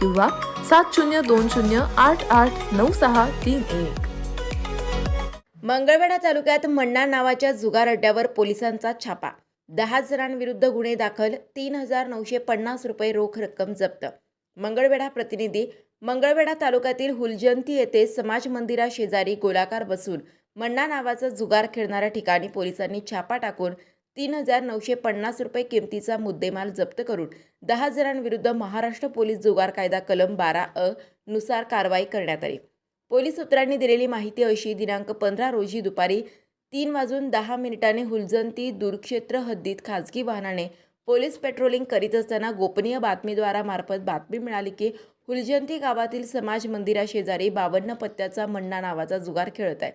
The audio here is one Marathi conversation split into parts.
किंवा सात शून्य दोन शून्य आठ आठ नऊ सहा तीन एक. मंगळवेढा तालुक्यात मण्णा नावाच्या जुगार अड्ड्यावर पोलिसांचा छापा. दहा जणांविरुद्ध गुन्हे दाखल तीन हजार नऊशे पन्नास रुपये रोख रक्कम जप्त. मंगळवेढा प्रतिनिधी मंगळवेढा तालुक्यातील हुलजंती येथे समाज मंदिरा शेजारी गोलाकार बसून मण्णा नावाचा जुगार खेळणाऱ्या ठिकाणी पोलिसांनी छापा टाकून तीन हजार नऊशे पन्नास रुपये किमतीचा मुद्देमाल जप्त करून दहा जणांविरुद्ध महाराष्ट्र पोलीस जुगार कायदा कलम बारा अ नुसार कारवाई करण्यात आली. पोलीस सूत्रांनी दिलेली माहिती अशी दिनांक पंधरा रोजी दुपारी तीन वाजून दहा मिनिटांनी हुलजंती दूरक्षेत्र हद्दीत खाजगी वाहनाने पोलीस पेट्रोलिंग करीत असताना गोपनीय बातमीद्वारा मार्फत बातमी मिळाली की हुलजंती गावातील समाज मंदिराशेजारी बावन्न पत्त्याचा मण्णा नावाचा जुगार खेळत आहे.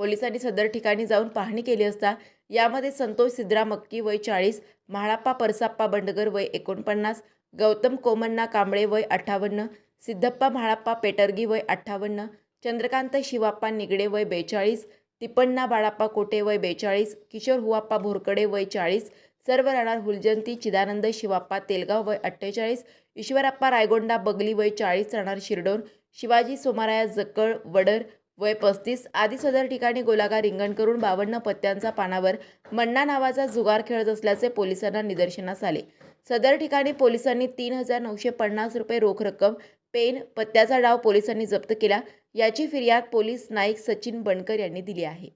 पोलिसांनी सदर ठिकाणी जाऊन पाहणी केली असता यामध्ये संतोष सिद्रा मक्की वय चाळीस म्हाळाप्पा परसाप्पा बंडगर वय एकोणपन्नास गौतम कोमन्ना कांबळे वय अठ्ठावन्न सिद्धप्पा म्हाळाप्पा पेटरगी वय अठ्ठावन्न चंद्रकांत शिवाप्पा निगडे वय बेचाळीस तिपण्णा बाळाप्पा कोटे वय बेचाळीस किशोर हुआप्पा भोरकडे वय चाळीस सर्व राहणार हुलजंती चिदानंद शिवाप्पा तेलगाव वय अठ्ठेचाळीस ईश्वरप्पा रायगोंडा बगली वय चाळीस राहणार शिरडोन शिवाजी सोमाराया जक्कळ वडर वय पस्तीस आधी सदर ठिकाणी गोलाकार रिंगण करून बावन्न पत्त्यांचा पानावर मन्ना नावाचा जुगार खेळत असल्याचे पोलिसांना निदर्शनास आले. सदर ठिकाणी पोलिसांनी तीन हजार नऊशे पन्नास रुपये रोख रक्कम पेन पत्त्याचा डाव पोलिसांनी जप्त केला. याची फिर्याद पोलीस नाईक सचिन बनकर यांनी दिली आहे.